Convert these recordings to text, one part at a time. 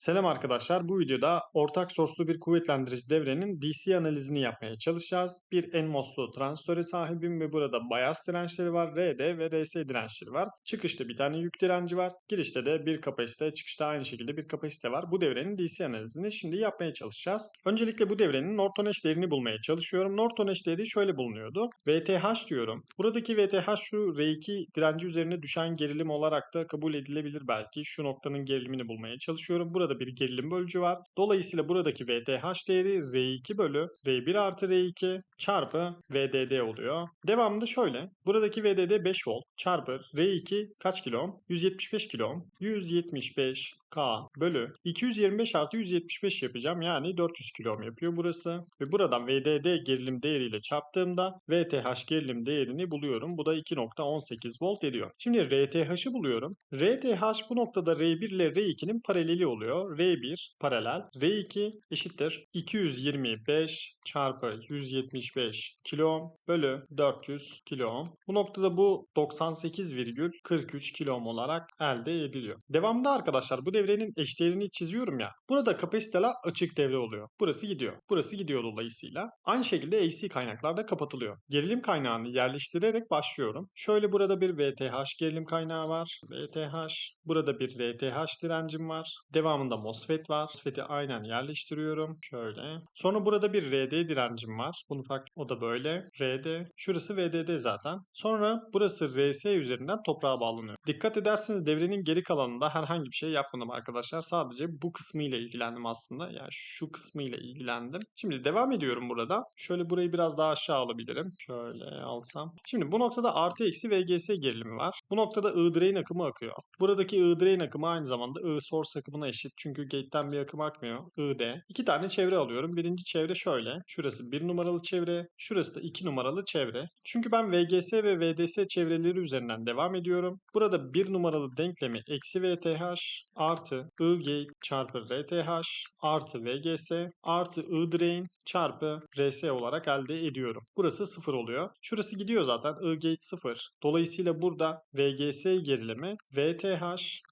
Selam arkadaşlar. Bu videoda ortak source'lu bir kuvvetlendirici devrenin DC analizini yapmaya çalışacağız. Bir NMOS'lu transistöre sahibim ve burada bias dirençleri var. RD ve RS dirençleri var. Çıkışta bir tane yük direnci var. Girişte de bir kapasite, çıkışta aynı şekilde bir kapasite var. Bu devrenin DC analizini şimdi yapmaya çalışacağız. Öncelikle bu devrenin Norton eş değerini bulmaya çalışıyorum. Norton eş değeri şöyle bulunuyordu. VTH diyorum. Buradaki VTH şu R2 direnci üzerine düşen gerilim olarak da kabul edilebilir belki. Şu noktanın gerilimini bulmaya çalışıyorum. Burada bir gerilim bölücü var. Dolayısıyla buradaki VTH değeri R2 bölü R1 artı R2 çarpı VDD oluyor. Devamında şöyle. Buradaki VDD 5 volt çarpı R2 kaç kilo ohm? 175 kilo ohm. 175 K bölü 225 artı 175 yapacağım. Yani 400 kilo ohm yapıyor burası. Ve buradan VDD gerilim değeriyle çarptığımda VTH gerilim değerini buluyorum. Bu da 2.18 volt ediyor. Şimdi RTH'ı buluyorum. RTH bu noktada R1 ile R2'nin paraleli oluyor. R1 paralel. R2 eşittir 225 çarpı 175 kilo bölü 400 kilo. Bu noktada bu 98,43 kilo olarak elde ediliyor. Devamında arkadaşlar bu devrenin eşdeğerini çiziyorum ya. Burada kapasiteler açık devre oluyor. Burası gidiyor. Burası gidiyor dolayısıyla. Aynı şekilde AC kaynaklar da kapatılıyor. Gerilim kaynağını yerleştirerek başlıyorum. Şöyle burada bir VTH gerilim kaynağı var. VTH. Burada bir RTH direncim var. Devamında MOSFET var. MOSFET'i aynen yerleştiriyorum. Şöyle. Sonra burada bir RD direncim var. Bunu fark o da böyle. RD. Şurası VDD zaten. Sonra burası RS üzerinden toprağa bağlanıyor. Dikkat ederseniz devrenin geri kalanında herhangi bir şey yapmadım arkadaşlar. Sadece bu kısmı ile ilgilendim aslında. Yani şu kısmı ile ilgilendim. Şimdi devam ediyorum burada. Şöyle burayı biraz daha aşağı alabilirim. Şöyle alsam. Şimdi bu noktada artı eksi VGS gerilimi var. Bu noktada I drain akımı akıyor. Buradaki I drain akımı aynı zamanda I source akımına eşit. Çünkü gate'den bir akım akmıyor. ID. İki tane çevre alıyorum. Birinci çevre şöyle. Şurası bir numaralı çevre. Şurası da iki numaralı çevre. Çünkü ben VGS ve VDS çevreleri üzerinden devam ediyorum. Burada bir numaralı denklemi eksi VTH artı I çarpı RTH artı VGS artı I çarpı RS olarak elde ediyorum. Burası sıfır oluyor. Şurası gidiyor zaten. I gate sıfır. Dolayısıyla burada VGS gerilimi VTH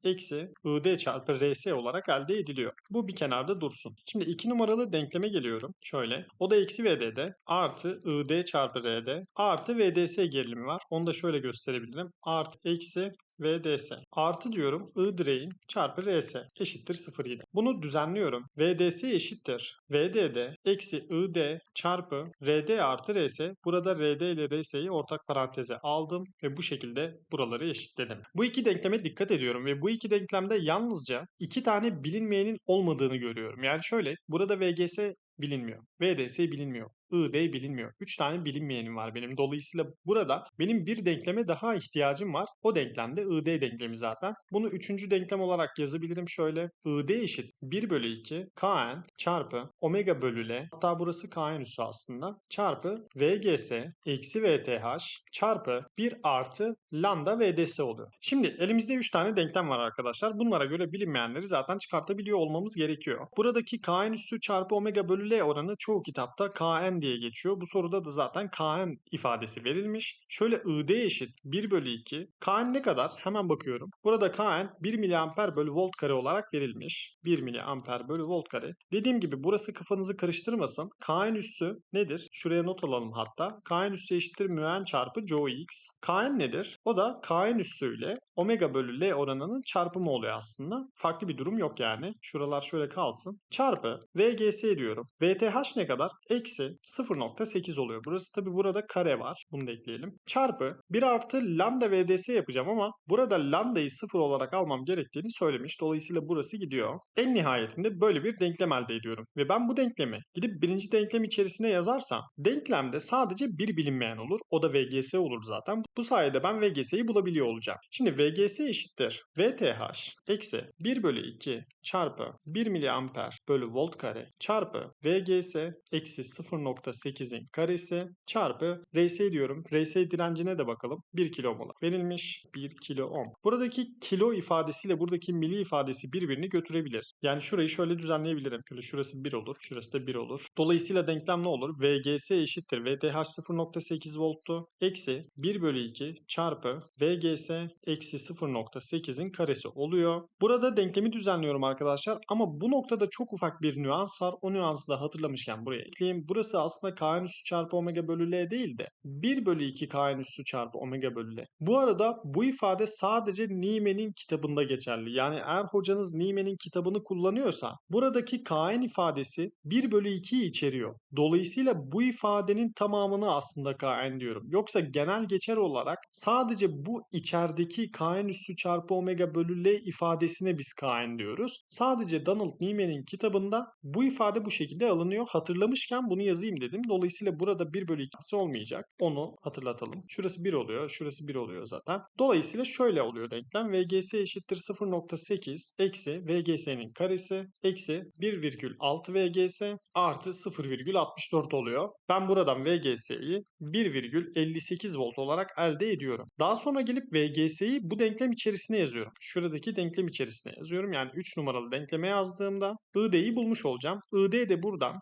eksi ID çarpı RS olarak elde ediliyor. Bu bir kenarda dursun. Şimdi iki numaralı denkleme geliyorum. Şöyle. O da eksi VDD artı ID çarpı RD artı VDS gerilimi var. Onu da şöyle gösterebilirim. Artı eksi VDS. Artı diyorum I drain çarpı RS eşittir 0,7. Bunu düzenliyorum. VDS eşittir. VDD eksi ID çarpı RD artı RS. Burada RD ile RS'yi ortak paranteze aldım ve bu şekilde buraları eşitledim. Bu iki denkleme dikkat ediyorum ve bu iki denklemde yalnızca iki tane bilinmeyenin olmadığını görüyorum. Yani şöyle burada VGS bilinmiyor. VDS bilinmiyor. ID bilinmiyor. 3 tane bilinmeyenim var benim. Dolayısıyla burada benim bir denkleme daha ihtiyacım var. O denklemde ID denklemi zaten. Bunu 3. denklem olarak yazabilirim şöyle. ID eşit 1 bölü 2 Kn çarpı omega bölü L hatta burası Kn üssü aslında çarpı VGS eksi VTH çarpı 1 artı lambda VDS oluyor. Şimdi elimizde 3 tane denklem var arkadaşlar. Bunlara göre bilinmeyenleri zaten çıkartabiliyor olmamız gerekiyor. Buradaki Kn üssü çarpı omega bölü L oranı çoğu kitapta Kn diye geçiyor. Bu soruda da zaten Kn ifadesi verilmiş. Şöyle ID eşit 1 bölü 2. Kn ne kadar? Hemen bakıyorum. Burada Kn 1 miliamper bölü volt kare olarak verilmiş. 1 miliamper bölü volt kare. Dediğim gibi burası kafanızı karıştırmasın. Kn üssü nedir? Şuraya not alalım hatta. Kn üssü eşittir müen çarpı Joe x. Kn nedir? O da Kn üssü ile omega bölü L oranının çarpımı oluyor aslında. Farklı bir durum yok yani. Şuralar şöyle kalsın. Çarpı VGS diyorum. VTH ne kadar? Eksi 0.8 oluyor. Burası tabi burada kare var. Bunu da ekleyelim. Çarpı 1 artı lambda VDS yapacağım ama burada lambdayı 0 olarak almam gerektiğini söylemiş. Dolayısıyla burası gidiyor. En nihayetinde böyle bir denklem elde ediyorum. Ve ben bu denklemi gidip birinci denklem içerisine yazarsam denklemde sadece bir bilinmeyen olur. O da VGS olur zaten. Bu sayede ben VGS'yi bulabiliyor olacağım. Şimdi VGS eşittir. VTH eksi 1 bölü 2 çarpı 1 miliamper bölü volt kare çarpı VGS eksi 0. 0.8'in karesi çarpı RS diyorum. RS direncine de bakalım. 1 kilo olarak verilmiş. 1 kilo ohm. Buradaki kilo ifadesiyle buradaki mili ifadesi birbirini götürebilir. Yani şurayı şöyle düzenleyebilirim. Şöyle şurası 1 olur. Şurası da 1 olur. Dolayısıyla denklem ne olur? VGS eşittir. VTH 0.8 volttu. Eksi 1 bölü 2 çarpı VGS eksi 0.8'in karesi oluyor. Burada denklemi düzenliyorum arkadaşlar. Ama bu noktada çok ufak bir nüans var. O nüansı da hatırlamışken buraya ekleyeyim. Burası aslında K'nın üssü çarpı omega bölü L değil de 1 bölü 2 K'nın üssü çarpı omega bölü L. Bu arada bu ifade sadece Niemann'in kitabında geçerli. Yani eğer hocanız Niemann'in kitabını kullanıyorsa buradaki K'n ifadesi 1 bölü 2'yi içeriyor. Dolayısıyla bu ifadenin tamamını aslında Kn diyorum. Yoksa genel geçer olarak sadece bu içerideki K'n üssü çarpı omega bölü L ifadesine biz Kn diyoruz. Sadece Donald Niemann'in kitabında bu ifade bu şekilde alınıyor. Hatırlamışken bunu yazayım dedim. Dolayısıyla burada 1 bölü 2'si olmayacak. Onu hatırlatalım. Şurası 1 oluyor. Şurası 1 oluyor zaten. Dolayısıyla şöyle oluyor denklem. VGS eşittir 0.8 eksi VGS'nin karesi eksi 1,6 VGS artı 0,64 oluyor. Ben buradan VGS'yi 1,58 volt olarak elde ediyorum. Daha sonra gelip VGS'yi bu denklem içerisine yazıyorum. Şuradaki denklem içerisine yazıyorum. Yani 3 numaralı denkleme yazdığımda ID'yi bulmuş olacağım. ID de buradan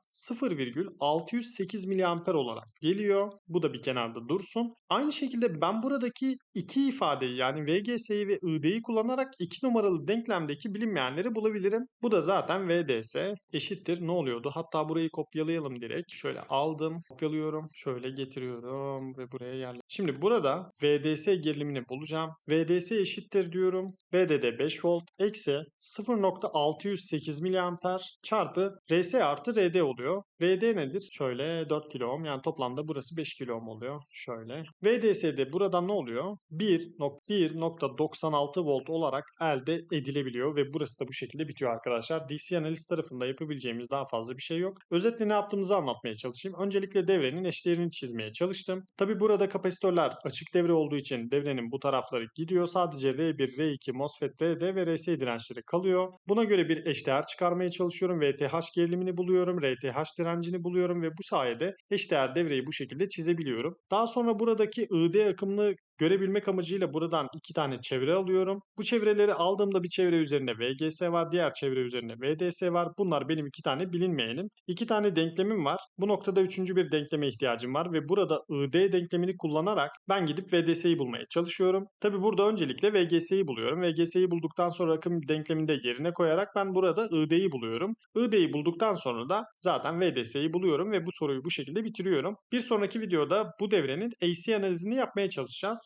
0,608 mAh olarak geliyor. Bu da bir kenarda dursun. Aynı şekilde ben buradaki iki ifadeyi yani VGS'yi ve ID'yi kullanarak 2 numaralı denklemdeki bilinmeyenleri bulabilirim. Bu da zaten VDS eşittir ne oluyordu? Hatta burayı kopyalayalım direkt. Şöyle aldım, kopyalıyorum, şöyle getiriyorum ve buraya yerleştiriyorum. Şimdi burada VDS gerilimini bulacağım. VDS eşittir diyorum. VDD 5 volt eksi 0.608 mAh çarpı RS artı RD oluyor. RD nedir? Şöyle 4 kilo ohm yani toplamda burası 5 kilo ohm oluyor. Şöyle. VDS'de buradan ne oluyor? 1.96 volt olarak elde edilebiliyor ve burası da bu şekilde bitiyor arkadaşlar. DC analiz tarafında yapabileceğimiz daha fazla bir şey yok. Özetle ne yaptığımızı anlatmaya çalışayım. Öncelikle devrenin eşdeğerini çizmeye çalıştım. Tabi burada kapasitörler açık devre olduğu için devrenin bu tarafları gidiyor. Sadece R1, R2, MOSFET, RD ve RS dirençleri kalıyor. Buna göre bir eşdeğer çıkarmaya çalışıyorum. VTH gerilimini buluyorum. RTH direncini buluyorum ve bu sayede eşdeğer devreyi bu şekilde çizebiliyorum. Daha sonra buradaki ID akımını görebilmek amacıyla buradan iki tane çevre alıyorum. Bu çevreleri aldığımda bir çevre üzerinde VGS var, diğer çevre üzerinde VDS var. Bunlar benim iki tane bilinmeyenim. İki tane denklemim var. Bu noktada üçüncü bir denkleme ihtiyacım var ve burada ID denklemini kullanarak ben gidip VDS'yi bulmaya çalışıyorum. Tabi burada öncelikle VGS'yi buluyorum. VGS'yi bulduktan sonra akım denkleminde yerine koyarak ben burada ID'yi buluyorum. ID'yi bulduktan sonra da zaten VDS'yi buluyorum ve bu soruyu bu şekilde bitiriyorum. Bir sonraki videoda bu devrenin AC analizini yapmaya çalışacağız.